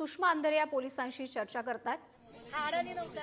सुषमा अंधरे या पोलिसांशी चर्चा करतात हा अडाणी नव्हता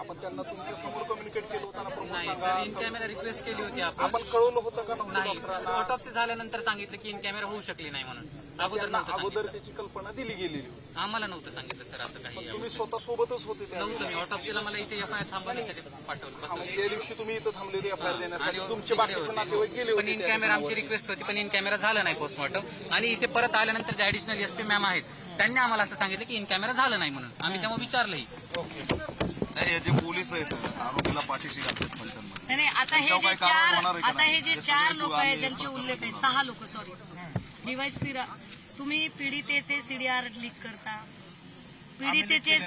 आपण त्यांना तुमच्यासमोर कम्युनिकेट केलं होतं इन कॅमेरा रिक्वेस्ट केली होती आपण. आपण कळवलं होतं का नाही ऑटोप्सी झाल्यानंतर सांगितलं की इन कॅमेरा होऊ शकली नाही म्हणून. अगोदर अगोदर. त्याची कल्पना दिली गेलेली होती. आम्हाला नव्हतं सांगितलं सर असं काही. तुम्ही स्वतः सोबतच होते नव्हतं मी ऑटोप्सीला मला इथे एफ आय आर थांबवण्यासाठी पाठवलं हा, त्या दिवशी तुम्ही इथं थांबले होते एफ आय आर देण्यासाठी. आणि तुमचे बाकीचे नातेवाईक गेले पण इन कॅमेरा आमची. रिक्वेस्ट होती पण इन कॅमेरा झालं नाही पोस्टमॉर्टम आणि इथे परत आल्यानंतर जे ऍडिशनल एसपी मॅम आहेत त्यांनी आम्हाला असं सांगितलं की इन कॅमेरा झालं नाही म्हणून. आम्ही तेव्हा विचारलंही नाही हे जे पोलीस आहेत आरोपीला पाठीशी घालतात फलटणमध्ये नाही नाही आता हे त्यांच्यावर जे चार होणार आहे का आता नाही? हे जे चार लोक आम्ही आहेत ज्यांचे उल्लेख आहे सहा लोक सॉरी डिवाइस पी तुम्ही पीडितेचे सीडीआर लीक करता. पीडितेचे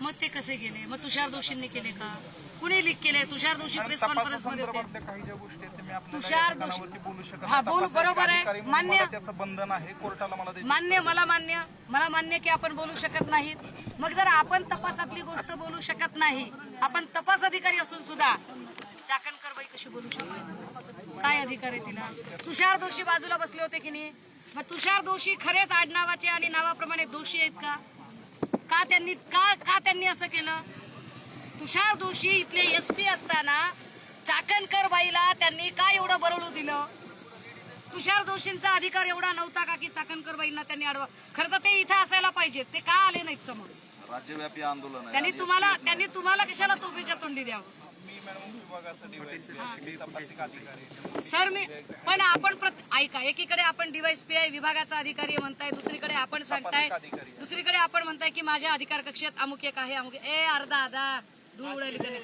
मग ते कसे गेले? मग तुषार दोषींनी केले का? कुणी लीक केले तुषार दोषी प्रेस कॉन्फरन्समध्ये होते. तपासासंदर्भातल्या काही ज्या गोष्टी आहेत ते मी आपल्याला तुषार दोषी- बोलू शकत हा. बोल- बरोबर आहे. मान्य. त्याचं बंधन आहे. कोर्टाला मला मान्य मला मान्य. मला मान्य की आपण बोलू शकत नाहीत. मग जर आपण तपासातली गोष्ट बोलू शकत नाही आपण तपास अधिकारी असून सुद्धा चाकणकर बाई कशी बोलू शकतो? काय अधिकार आहे तिला? तुषार दोषी बाजूला बसले होते की नाही? मग तुषार दोषी खरेच आडनावाचे आणि नावाप्रमाणे दोषी आहेत का? का त्यांनी का का त्यांनी असं केलं? तुषार दोषी इथले एसपी असताना चाकणकर बाईला त्यांनी का एवढं बरळू दिलं? तुषार दोषींचा अधिकार एवढा नव्हता का की चाकणकर बाईंना त्यांनी अडवा खरं तर ते इथं असायला पाहिजेत. ते का आले नाहीत समोर? राज्यव्यापी आंदोलन आहे. त्यांनी तुम्हाला त्यांनी तुम्हाला कशाला तोफीच्या तोंडी द्यावं? मी मॅडम विभागासाठी वैद्यकीय तपासिक अधिकारी आहे. सर मी पण आपण प्रत- ऐका एकीकडे आपण डीवायसपी आहे विभागाचा अधिकारी म्हणताय दुसरीकडे आपण सांगताय. दुसरीकडे आपण म्हणताय की माझ्या अधिकार कक्षेत अमुक एक आहे अमुक ए अर्धा आधा. धूळ उडाली त्याने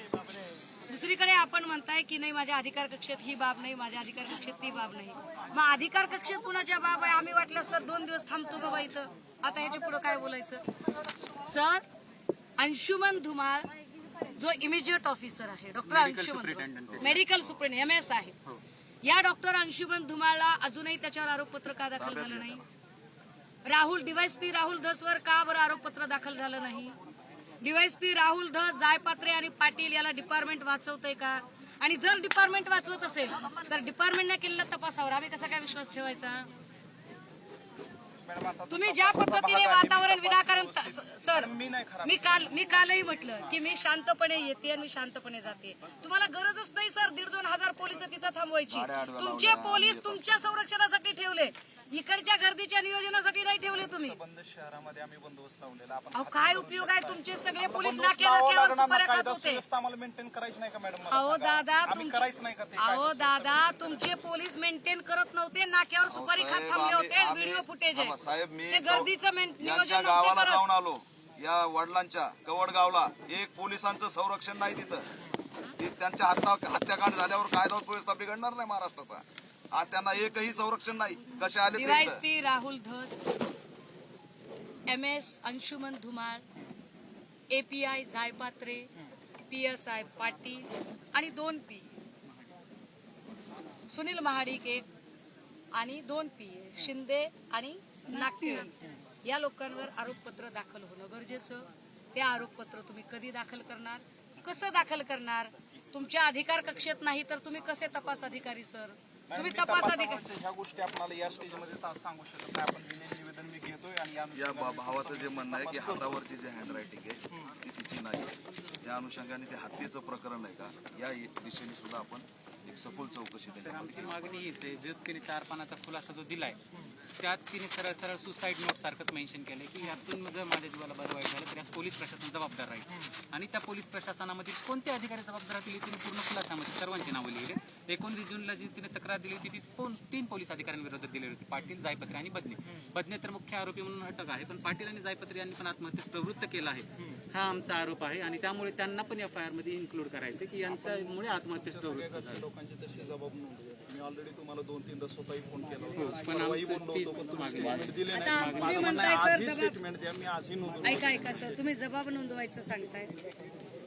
दुसरीकडे आपण म्हणताय की नाही माझ्या अधिकार कक्षेत ही बाब नाही माझ्या अधिकार कक्षेत ती बाब नाही. मग अधिकार कक्षेत कुणाच्या बाब आहे? आम्ही वाटलं सर दोन दिवस थांबतो बाबा इथं. आता ह्याच्या पुढे काय बोलायचं? सर अंशुमन धुमाळ जो इमिजिएट ऑफिसर आहे doctor Anshuman medical superintendent M S आहे. या डॉक्टर अंशुमन धुमाळला अजूनही त्याच्यावर आरोपपत्र का दाखल झालं नाही? राहुल डीवायसपी राहुल धसवर का बरं आरोपपत्र दाखल झालं नाही? डीवायसपी राहुल धस जायपात्रे आणि पाटील याला डिपार्टमेंट वाचवतंय का? आणि जर डिपार्टमेंट वाचवत असेल तर डिपार्टमेंटने केलेल्या तपासावर आम्ही कसा काय विश्वास ठेवायचा? तुम्ही ज्या पद्धतीने वातावरण विनाकारण सर मी काल मी कालही म्हटलं की मी शांतपणे येते आणि मी शांतपणे जाते. तुम्हाला गरजच नाही सर दीड दोन हजार पोलीस तिथं थांबवायची. तुमचे पोलीस तुमच्या संरक्षणासाठी ठेवले. इकडच्या गर्दीच्या नियोजनासाठी नाही ठेवले तुम्ही. बंद शहरामध्ये आम्ही बंदोबस्त लावलेला. आपण अहो काय उपयोग आहे तुमचे सगळे पोलीस नाक्यावर. सुपाऱ्या खात होते. आम्हाला मेंटेन करायची नाही का मॅडम मला अहो सांगा. दादा आम्ही तुमचे करायचं नाही का ते? अहो कायदा दादा तुमचे पोलीस मेंटेन करत नव्हते नाक्यावर सुपारी खात साहेब, थांबले आम्ही- होते आम्ही- व्हिडिओ फुटेज थांबा, आहे साहेब मी ते गर्दीचं मेन- यांच्या नियोजन गावाला जाऊन करत आलो. या वडिलांच्या कवड गावला एक पोलिसांचं संरक्षण नाही तिथं. ती त्यांच्या हत्या हत्याकांड झाल्यावर कायदा सुव्यवस्था बिघडणार नाही महाराष्ट्राचा. आज त्यांना एकही संरक्षण नाही. कसे आले ते DYSP Rahul Dhas M S Anshuman Dhumal API Jaypatre P S I Patil आणि दोन पी सुनील महाडिक एक आणि दोन पी शिंदे आणि नागटे. या लोकांवर आरोपपत्र दाखल होणं गरजेचं. ते आरोपपत्र तुम्ही कधी दाखल करणार? कसं दाखल करणार? तुमच्या अधिकार कक्षेत नाही तर तुम्ही कसे तपास अधिकारी सर? तुम्ही तपास ह्या गोष्टी आपल्याला या स्टेजमध्ये ता- सांगू शकत नाही. आपण लिहिलेलं निवेदन मी घेतोय आणि या या अनुषंगाने भावाचं जे म्हणणं आहे की तपास करतो. हातावरची जी हँडरायटिंग आहे ती तिची नाही. त्या अनुषंगाने ते हत्येचं प्रकरण आहे का? या दिशेने सुद्धा आपण सखोल चौकशी आमची मागणी हीच आहे जो तिने चार पानाचा खुलासा जो दिलाय त्यात तिने सरळ सरळ सुसाईड नोट सारखंच मेन्शन केलंय की यातून जर माझ्या जीवाला बरं वाईट झालं तर पोलीस प्रशासन जबाबदार राहील. आणि त्या पोलीस प्रशासनामध्ये कोणते अधिकारी जबाबदार राहतील तिने पूर्ण खुलासामध्ये सर्वांची नावं लिहिली. एकोणतीस जूनला जी तिने तक्रार दिली होती ती कोण? तीन पोलीस अधिकाऱ्यांविरोधात दिली होती पाटील जायपत्रे आणि बदने. बदने तर मुख्य आरोपी म्हणून अटक आहे पण पाटील आणि जायपत्रे यांनी पण आत्महत्येस प्रवृत्त केला आहे. हा आमचा आरोप आहे आणि त्यामुळे त्यांना पण एफ आय आरमध्ये इन्क्लूड करायचं की यांच्यामुळे घरच्या लोकांची तशी जबाब मी ऑलरेडी तुम्हाला दोन तीनदा स्वतःही फोन केला हो, ऐका ऐका सर तुम्ही जबाब नोंदवायचं सांगताय.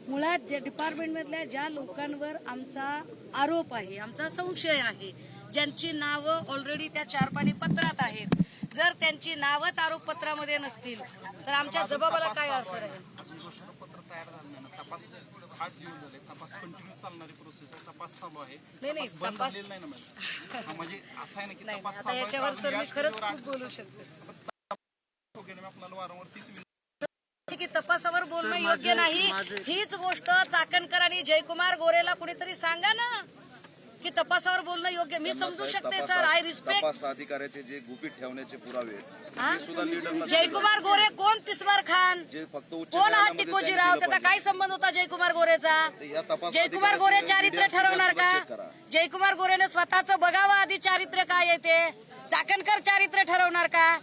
मुळात ज्या डिपार्टमेंटमधल्या ज्या लोकांवर आमचा आरोप आहे आमचा संशय आहे ज्यांची नावं ऑलरेडी त्या चार पाणी पत्रात आहेत जर त्यांची नावच आरोपपत्रामध्ये नसतील तर आमच्या जबाबाला काय अर्थ राहील अजून घोषणापत्र तयार झालं नाही ना. तपास आठ दिवस झाले. तपास कंटिन्यू चालणारी प्रोसेस आहे. तपास चालू आहे. नाही, नाही, तपास बंद तपास- झालेला नाही ना मॅडम हा, म्हणजे असं आहे ना की नाही तपास आता चालू आहे, याच्यावर अजून सर या मी खरंच स्टेजवर खूप आठ बोलू शकते. ठिकाणी मी आपल्याला वारंवार तीच विनंती की तपासावर बोलणं योग्य नाही. हीच गोष्ट चाकणकर आणि जयकुमार गोरेला कुणीतरी सांगा ना. की तपासावर बोलणं योग्य? मी समजू शकते सर. आय रिस्पेक्ट तपास अधिकाऱ्याचे जे गुपित ठेवण्याचे पुरावे आहेत, ते सुद्धा लिडरला जयकुमार गोरे कोण? तिस्मार खान. जे फक्त उच्च कोण हा न्यायालयामध्ये त्यांनी त्याचा दिलं काय संबंध होता जयकुमार गोरेचा? पाहिजे. या तपास जयकुमार गोरे चारित्र्य ठरवणार का? करा. जयकुमार गोरेने स्वतःच बघावं आधी चारित्र्य काय आहे ते. चाकणकर चारित्र्य ठरवणार का?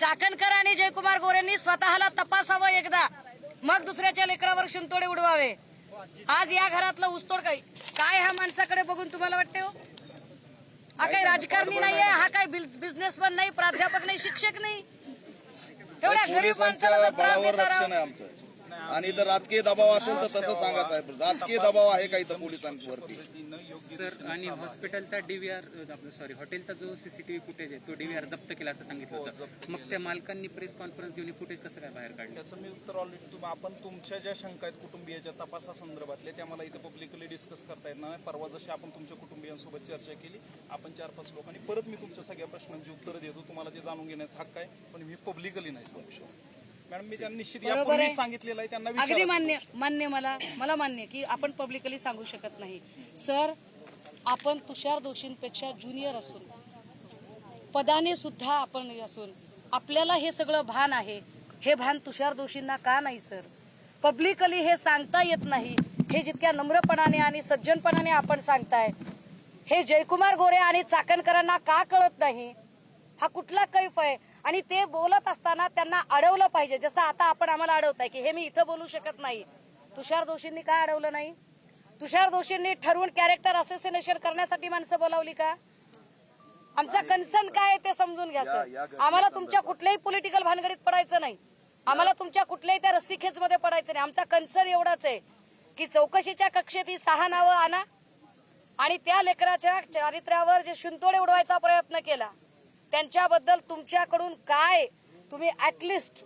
चाकणकर आणि जयकुमार गोरेंनी स्वतःला तपासावं एकदा. मग दुसऱ्याच्या लेकरावर शिंतोडे उडवावे. आज या घरातलं ऊसतोड काय काय ह्या माणसाकडे बघून तुम्हाला वाटते हो? हा काही राजकारणी नाहीये हा काही बिझनेसमॅन नाही प्राध्यापक नाही शिक्षक नाही. एवढ्या गरीब माणसाला बळावर रक्षण. आहे आमचं. आणि जर राजकीय दबाव असेल तर तसं सांगा साहेब. राजकीय दबाव आहे का इथं पोलिसांवरती? सर आणि हॉस्पिटलचा डीव्हीआर आपलं सॉरी हॉटेलचा जो सीसीटीव्ही फुटेज आहे तो डीव्हीआर जप्त केला असं सांगितलं होतं. मग त्या मालकांनी प्रेस कॉन्फरन्स घेऊन फुटेज कसं काय बाहेर काढलं? त्याचं मी उत्तर ऑलरेडी तुम्ही आपण तुमच्या ज्या शंका आहेत कुटुंबियाच्या तपासासंदर्भातल्या त्या मला इथे पब्लिकली डिस्कस करता येणार नाही. परवा जशी आपण तुमच्या कुटुंबियांसोबत चर्चा केली आपण चार पाच लोकांनी परत मी तुमच्या सगळ्या प्रश्नांची उत्तरं देतो. तुम्हाला ते जाणून घेण्याचा हक्क आहे पण मी पब्लिकली नाही सांगू शकत. मॅडम मी त्यांना निश्चित बरोबर यापूर्वी आहे. सांगितलेलं आहे त्यांना अगदी विचारा. मान्य मान्य मला मला मान्य की आपण पब्लिकली सांगू शकत नाही. सर आपण तुषार दोषींपेक्षा ज्युनियर असून पदाने सुद्धा आपण असून आपल्याला हे सगळं भान आहे. हे भान तुषार दोषींना का नाही सर? पब्लिकली हे सांगता येत नाही. हे जितक्या नम्रपणाने आणि सज्जनपणाने आपण सांगताय हे जयकुमार गोरे आणि चाकणकरांना का कळत नाही? हा कुठला कैफ आहे? आणि ते बोलत असताना त्यांना अडवलं पाहिजे. जसं आता आपण आम्हाला अडवताय की हे मी इथं बोलू शकत नाही. तुषार दोषींनी का अडवलं नाही? तुषार दोषींनी ठरवून कॅरेक्टर असेसिनेशन करण्यासाठी माणसं बोलावली का? आमचा कन्सर्न काय आहे ते समजून घ्या सर आम्हाला तुमच्या कुठल्याही पॉलिटिकल भानगडीत पडायचं नाही. आम्हाला तुमच्या कुठल्याही त्या रस्सीखेच मध्ये पडायचं नाही. आमचा कन्सर्न एवढाच आहे की चौकशीच्या कक्षेत ही सहा नावं आणा आणि त्या लेकराच्या चारित्र्यावर जे शिंतोडे उडवायचा प्रयत्न केला त्यांच्याबद्दल तुमच्याकडून काय तुम्ही ऍटलिस्ट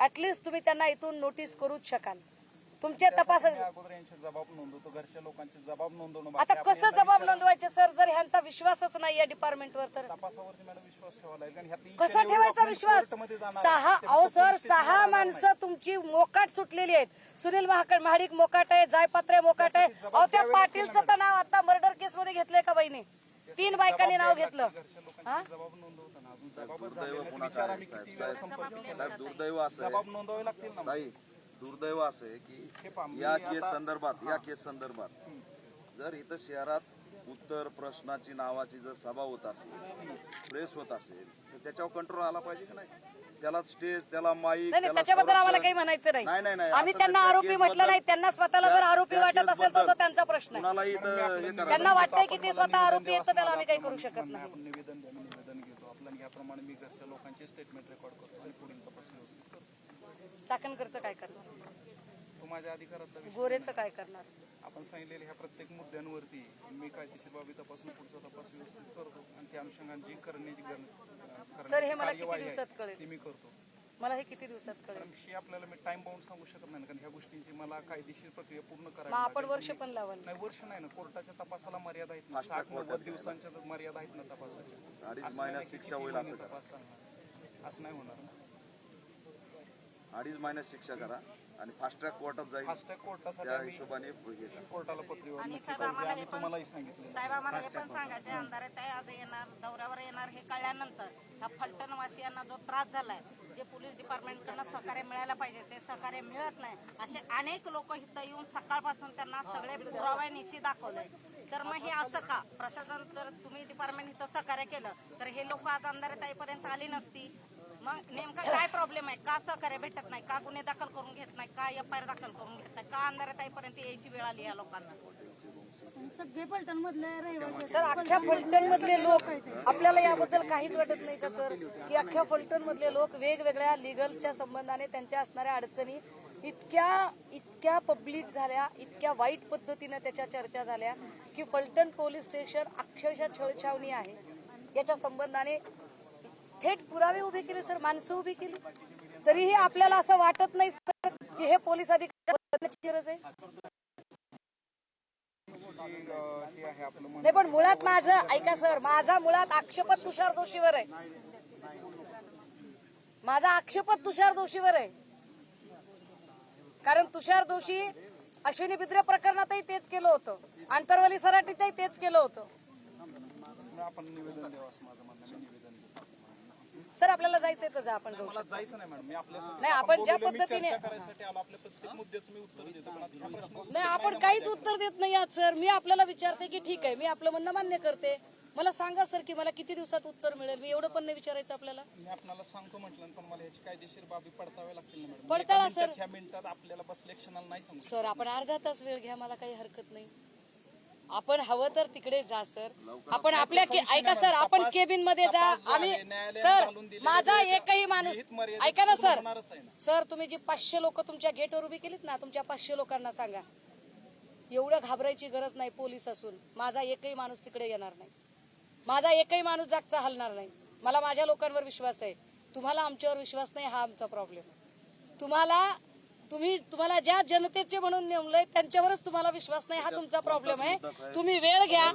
ऍटलिस्ट तुम्ही त्यांना इथून नोटीस करूच शकाल. तुमच्या तपास त्यासाठी मी अगोदर यांचे जबाब नोंदवतो घरच्या लोकांचे जबाब नोंदवणं बाकी आता कसं जबाब. नोंदवायचे सर? जर ह्यांचा विश्वासच नाही या डिपार्टमेंटवर तर. तपासावरती मॅडम विश्वास ठेवावा लागेल कारण ह्यातली कसा ठेवायचा विश्वास? सहा अहो सर सहा माणसं तुमची मोकाट सुटलेली आहेत. सुनील महाकड महाडिक मोकाट आहे जायपात्रे मोकाट आहे. अहो त्या पाटीलचं तर नाव आता मर्डर केस मध्ये घेतलंय का बाईने तीन बायकांनी नाव घेतलं. दुर्दैव असं जबाब आहे नोंदवावे लागतील ना नाही दुर्दैव असं आहे की या केस संदर्भात या केस संदर्भात जर इथं शहरात उत्तर प्रश्नाची नावाची जर सभा होत असेल प्रेस होत असेल तर त्याच्यावर कंट्रोल आला पाहिजे की नाही? त्याला स्टेज त्याला माईक नाही नाही त्याला त्याच्याबद्दल आम्हाला. काही म्हणायचं नाही, नाही नाही, नाही. आम्ही असं त्यांना त्या आरोपी म्हटलं नाही. त्यांना स्वतःला जर त्या- आरोपी त्या वाटत असेल तर तो त्यांचा प्रश्न आहे. कुणालाही इथं हे करा त्यांना वाटतंय की आपण ते स्वतः आरोपी आहेत तर त्याला आम्ही काही करू शकत. नाही. आपण निवेदन द्या मी निवेदन घेतो. आपल्याला याप्रमाणे मी घरच्या लोकांचे स्टेटमेंट रेकॉर्ड करतो आणि पुढील तपास व्यवस्थित करतो. चाकणकरचं काय करणार? तो माझ्या विषय गोरेचं काय करणार? आपण सांगितलेल्या ह्या प्रत्येक मुद्द्यांवरती मी कायदेशीर बाबी तपासून पुढचा तपास व्यवस्थित करतो आणि त्या अनुषंगाने जी करण्याची गरज- सर, हे मला किती दिवसात कळेल? ती मी करतो मला हे किती दिवसात कळेल कारण ही आपल्याला मी टाइम बाउंड सांगू शकत नाही ना, कारण ह्या गोष्टींची मला कायदेशीर प्रक्रिया पूर्ण मग करावी आपण लागेल. वर्ष पण लावाल नाही वर्ष नाही ना कोर्टाच्या तपासाला मर्यादा आहेत ना साठ नव्वद दिवसांच्या तर मर्यादा आहेत ना तपासाच्या अडीच असं नाही महिन्यात की शिक्षा किती होईल महिने असं करा. तपास चालणार. असं नाही होणार ना अडीच महिन्यात शिक्षा करा आणि फास्ट ट्रॅक कोर्टात जाईल. फास्टॅग कोर्टासाठी त्या आम्ही हिशोबाने हे करा. कोर्टाला पत्रीवर नक्की कळवू. आम्ही तुम्हालाही सांगितलं. साहेब आम्हाला हे पण सांगायचे अंधारात आहे आज येणार दौऱ्यावर येणार हे कळल्यानंतर ह्या फलटणवासियांना जो त्रास झालाय जे पोलीस डिपार्टमेंटकडनं सहकार्य मिळायला पाहिजे ते सहकार्य मिळत नाही. असे अनेक लोक इथं येऊन सकाळपासून त्यांना सगळे पुराव्यानिशी दाखवलंय तर मग हे असं का? प्रशासन जर तुम्ही डिपार्टमेंट इथं सहकार्य केलं तर हे लोक आज अंधारात येईपर्यंत आली नसती. मग नेमका काय प्रॉब्लेम आहे? का सहकार्य भेटत नाही? का गुन्हे दाखल करून घेत नाही? का एफ आय आर दाखल करून घेत नाही? का अंधारात येईपर्यंत यायची वेळ आली या लोकांना? सगळे पलटण मधले रहिवासी सर अख्ख्या फलटण मधले लोक आपल्याला याबद्दल काहीच वाटत नाही का सर? की अख्ख्या फलटण मधले लोक वेगवेगळ्या लिगलच्या संबंधाने त्यांच्या असणाऱ्या अडचणी इतक्या इतक्या पब्लिक झाल्या इतक्या वाईट पद्धतीने त्याच्या चर्चा झाल्या की फलटण पोलीस स्टेशन अक्षरशः छळछावणी आहे. याच्या संबंधाने थेट पुरावे उभे केले सर. माणसं उभी केली. तरीही आपल्याला असं वाटत नाही सर की हे पोलीस अधिकारी गरज आहे. नाही पण मुळात माझं ऐका सर माझा मुळात आक्षेपत तुषार दोषीवर आहे. माझा आक्षेपच तुषार दोषीवर आहे. कारण तुषार दोषी अश्विनी बिद्रे प्रकरणातही तेच केलं होतं. आंतरवाली सराटीतही तेच केलं होतं आपण निवेदन द्यावं असं माझं म्हणणं आहे. मी निवेदन देतो सर आपल्याला जायचंय जा आपण जाऊ मला जायचं नाही मॅडम मी आपल्या नाही, आपण ज्या पद्धतीने- चर्चा करायसाठी आलो आपल्या प्रत्येक मुद्द्याचं मी उत्तर देतो पण आता ह्या प्रश्नाचं नाही आपण काहीच उत्तर देत नाही आहात सर. मी आपल्याला विचारते की ठीक आहे मी आपलं म्हणणं मान्य करते. मला सांगा सर की मला किती दिवसात उत्तर मिळेल? मी एवढं पण नाही विचारायचं आपल्याला. मी आपल्याला सांगतो म्हटलं पण मला ह्याची कायदेशीर बाबी पडताव्या लागतील ना मॅडम. पडताळा, एका मिनिटात, सर. ह्या मिनिटात आपल्याला बसल्या क्षणाला नाही सांगू सर आपण अर्धा तास वेळ घ्या मला काही हरकत नाही. आपण हवं तर तिकडे जा सर. आपण आपल्या के- ऐका सर आपण केबिनमध्ये जा. आम्ही आहे, सर माझा एकही माणूस ऐका ना सर. आहे. सर तुम्ही जी पाचशे लोक तुमच्या गेटवर उभी केलीत ना तुमच्या पाचशे लोकांना सांगा. एवढं घाबरायची गरज नाही पोलीस असून. माझा एकही माणूस तिकडे येणार नाही. माझा एकही माणूस जागचा हलणार नाही. मला माझ्या लोकांवर विश्वास आहे. तुम्हाला आमच्यावर विश्वास नाही हा आमचा प्रॉब्लेम तुम्हाला तुम्ही तुम्हाला ज्या जनतेचे म्हणून नेमलंय त्यांच्यावरच तुम्हाला विश्वास नाही हा तुमचा प्रॉब्लेम आहे. तुम्ही वेळ घ्या.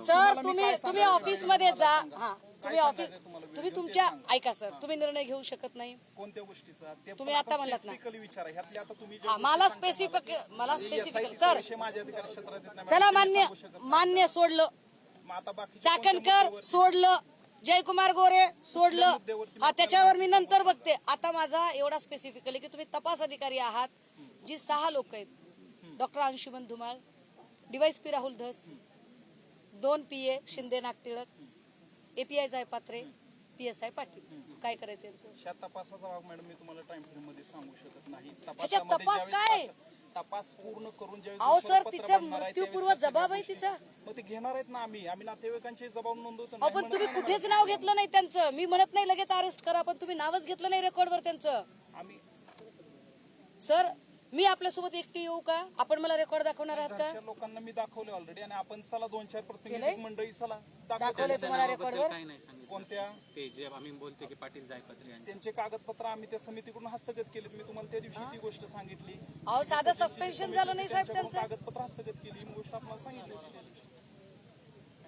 सर तुम्ही. तुम्ही ऑफिसमध्ये जा. हा तुम्ही ऑफिस तुम्ही तुमच्या ऐका सर तुम्ही निर्णय घेऊ शकत नाही. कोणत्या गोष्टीचा ते तुम्ही आता म्हणलात ना. specifically विचारा. ह्यातले आता तुम्ही जे हा, मला स्पेसिफिक मला स्पेसिफिक सर. चला मान्य मान्य सोडलं. चाकणकर सोडलं. जयकुमार गोरे सोडलं. हा त्याच्यावर मी नंतर बघते. आता माझा एवढा स्पेसिफिकली की तुम्ही तपास अधिकारी आहात जी सहा लोक आहेत. Doctor Anshuman Dhumal DYSP Rahul Dhas दोन P A Shinde Nagtilak API Jaypatre P S I Patil. काय करायचं यांचं? तपासाचा भाग मॅडम मी तुम्हाला टाइम फ्रेममध्ये सांगू शकत नाही. तपास काय? तपास पूर्ण करून अहो सर तिचा मृत्यूपूर्व जबाब आहे तिचा. मग ते घेणार आहेत ना आम्ही. आम्ही नातेवाईकांचे जबाब नोंदवतो पण म्हणत तुम्ही नाही कुठेच. नाव घेतलं नाही त्यांचं. मी म्हणत नाही लगेच अरेस्ट करा पण तुम्ही नावच घेतलं नाही रेकॉर्डवर त्यांचं. आम्ही सर मी आपल्यासोबत एकटी येऊ का? आपण मला रेकॉर्ड दाखवणार आहात का? लोकांना मी दाखवले ऑलरेडी आणि आपण चला दोन चार केलंय? प्रतिनिधी मंडळी चला दाखवले. दाखवले तुम्हाला रेकॉर्डवर काही नाही सांगितलं. कोणत्या? ते जे आम्ही बोलतो की पाटील जायपत्री यांचे. त्यांचे कागदपत्र आम्ही त्या समितीकडून हस्तगत केलेत. मी तुम्हाला त्या दिवशी ती गोष्ट सांगितली. अहो साधं सस्पेन्शन झालं नाही साहेब त्यांच्याकडून त्यांचं. कागदपत्र हस्तगत केली. ही गोष्ट आपल्याला सांगितली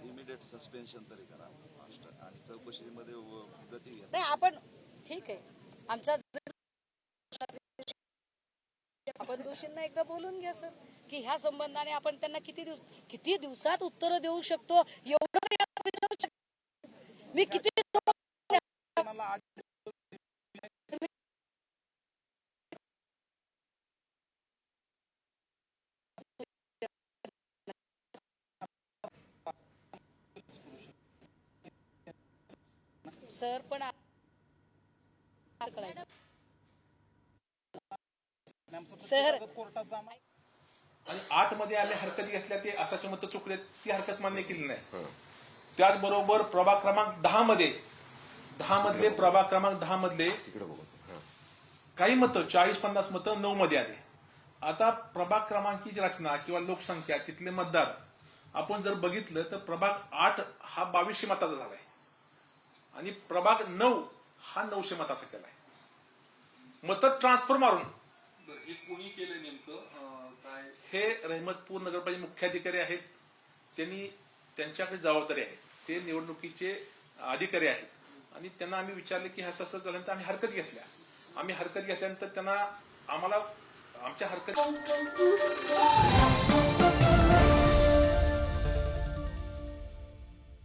इमिडिएट सस्पेन्शन तरी करा. मास्टर आणि चौकशीमध्ये व- गती घ्या. नाही आपण ठीक आहे. आमचा आपण दोषींना एकदा बोलून घ्या सर. की ह्या संबंधाने आपण त्यांना किती दिवस किती दिवसात उत्तर देऊ शकतो? एवढं मी किती सर पण आ- कळायचं. आमचं प्रत्येक सर. कागद कोर्टात जाणार आणि आतमध्ये आले हरकती घेतल्या ते असाचे मत चुकले ती हरकत मान्य केली नाही. त्याचबरोबर प्रभाग क्रमांक दहा मध्ये दहा मधले प्रभाग क्रमांक दहा मधले काही मतं चाळीस पन्नास मतं नऊ मध्ये आले. आता प्रभाग क्रमांकीची रचना किंवा लोकसंख्या तिथले मतदार आपण जर बघितलं तर प्रभाग आठ हा बावीसशे मताचा झालाय आणि प्रभाग नऊ हा नऊशे मताचा केलाय मतं ट्रान्सफर मारून हे कोणी केलं नेमकं? अं, काय? हे रहमतपूर नगरपालिका मुख्याधिकारी आहेत. त्यांनी त्यांच्याकडे जबाबदारी आहे. ते निवडणुकीचे अधिकारी आहेत. आणि त्यांना आम्ही विचारले की असं असं झाल्यानंतर आम्ही हरकत घेतल्या. आम्ही हरकत घेतल्यानंतर त्यांना आम्हाला आमच्या हरकत